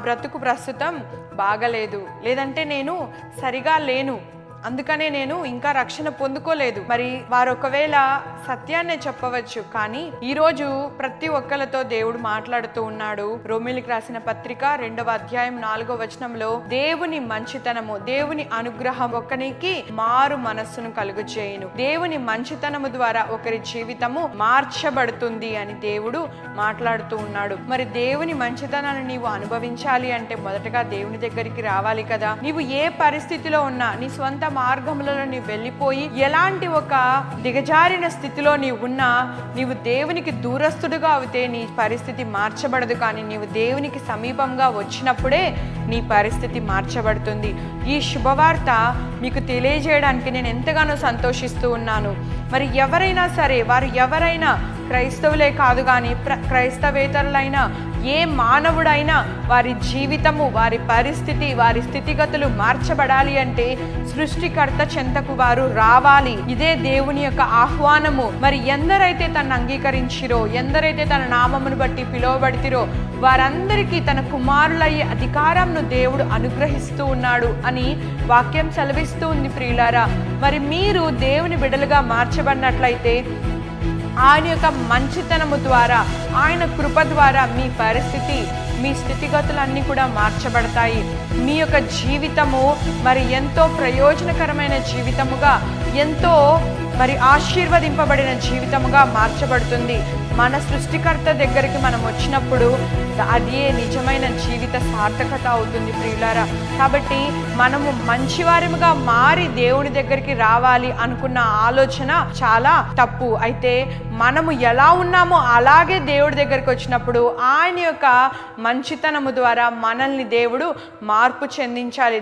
బ్రతుకు ప్రస్తుతం బాగలేదు. లేదంటే నేను సరిగా లేను. అందుకనే నేను ఇంకా రక్షణ పొందుకోలేదు. మరి వారు ఒకవేళ సత్యాన్నే చెప్పవచ్చు. కానీ ఈరోజు ప్రతి ఒక్కరితో దేవుడు మాట్లాడుతూ ఉన్నాడు. రోమిలికి రాసిన పత్రిక రెండవ అధ్యాయం నాలుగో వచనంలో దేవుని మంచితనము దేవుని అనుగ్రహం ఒకనికి మారు మనస్సును కలుగు చేయును దేవుని మంచితనము ద్వారా ఒకరి జీవితము మార్చబడుతుంది అని దేవుడు మాట్లాడుతూ ఉన్నాడు. మరి దేవుని మంచితనాన్ని నీవు అనుభవించాలి అంటే మొదటగా దేవుని దగ్గరికి రావాలి కదా. నీవు ఏ పరిస్థితిలో ఉన్నా నీ స్వంత మార్గములలో నీవు వెళ్ళిపోయి ఎలాంటి ఒక దిగజారిన స్థితిలో నీవు ఉన్నా నీవు దేవునికి దూరస్తుడుగా అవుతే నీ పరిస్థితి మార్చబడదు. కానీ నీవు దేవునికి సమీపంగా వచ్చినప్పుడే నీ పరిస్థితి మార్చబడుతుంది. ఈ శుభవార్త మీకు తెలియజేయడానికి నేను ఎంతగానో సంతోషిస్తూ ఉన్నాను. మరి ఎవరైనా సరే వారు ఎవరైనా క్రైస్తవులే కాదు కానీ ప్ర క్రైస్తవేతరులైనా ఏ మానవుడైనా వారి జీవితము వారి పరిస్థితి వారి స్థితిగతులు మార్చబడాలి అంటే సృష్టికర్త చెంతకు వారు రావాలి. ఇదే దేవుని యొక్క ఆహ్వానము. మరి ఎందరైతే తను అంగీకరించిరో ఎందరైతే తన నామమును బట్టి పిలువబడితిరో వారందరికీ తన కుమారులయ్యే అధికారంను దేవుడు అనుగ్రహిస్తూ ఉన్నాడు అని వాక్యం సెలవిస్తూ ఉంది ప్రియులారా. మరి మీరు దేవుని బిడలుగా మార్చబడినట్లయితే ఆయన యొక్క మంచితనము ద్వారా ఆయన కృప ద్వారా మీ పరిస్థితి మీ స్థితిగతులన్నీ కూడా మార్చబడతాయి. మీ యొక్క జీవితము మరి ఎంతో ప్రయోజనకరమైన జీవితముగా ఎంతో మరి ఆశీర్వదింపబడిన జీవితముగా మార్చబడుతుంది. మన సృష్టికర్త దగ్గరికి మనం వచ్చినప్పుడు అదే నిజమైన జీవిత సార్థకత అవుతుంది ప్రియులారా. కాబట్టి మనము మంచివారిగా మారి దేవుని దగ్గరికి రావాలి అనుకున్న ఆలోచన చాలా తప్పు. అయితే మనము ఎలా ఉన్నామో అలాగే దేవుడి దగ్గరికి వచ్చినప్పుడు ఆయన యొక్క మంచితనము ద్వారా మనల్ని దేవుడు మార్పు చెందించాలి.